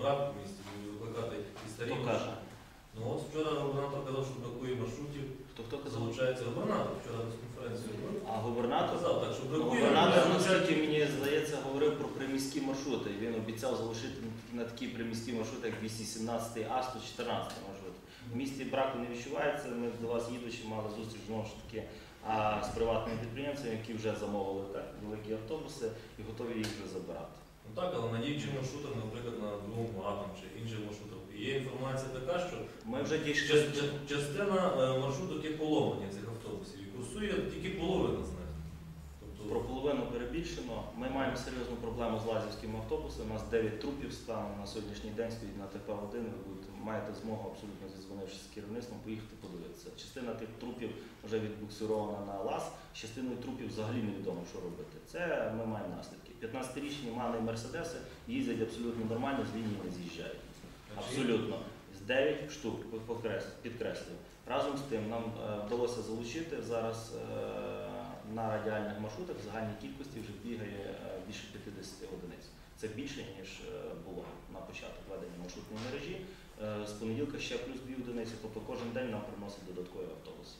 брак в місті, будуть викликати і старі. Хто каже? Ну от вчора губернатор казав, що бракує маршрутів, Хто хто казав? залучається губернатор вчора на конференцію. А губернатор? Казав, так що Ну, бракує. Губернатор, ну, наскільки мені здається, говорив про приміські маршрути. Він обіцяв залишити на такі приміські маршрути, як 217 А, 114 маршрут. В місті браку не відчувається. Ми до вас їдучи мали зустріч знову ж таки а, з приватними підприємцями, які вже замовили так, великі автобуси і готові їх вже забирати. Ну так, але на діючих маршрутах, наприклад, на така, що Ми вже дійшли. Част- част- Частина е, маршруток є поломані цих автобусів і курсує тільки половина з них. Тобто, Про половину перебільшено. Ми маємо серйозну проблему з лазівськими автобусами. У нас 9 трупів станом на сьогоднішній день стоїть на ТП-1. Ви будете, маєте змогу абсолютно зізвонившись з керівництвом, поїхати подивитися. Частина тих трупів вже відбуксирована на лаз, з частиною трупів взагалі невідомо, що робити. Це ми маємо наслідки. 15-річні мани мерседеси їздять абсолютно нормально, з лінії не з'їжджають. Абсолютно. З 9 штук, підкреслюю. Разом з тим нам е, вдалося залучити зараз е, на радіальних маршрутах в загальній кількості вже бігає е, більше 50 одиниць. Це більше, ніж було на початок ведення маршрутної мережі. З понеділка ще плюс 2 одиниці, тобто кожен день нам приносять додаткові автобуси.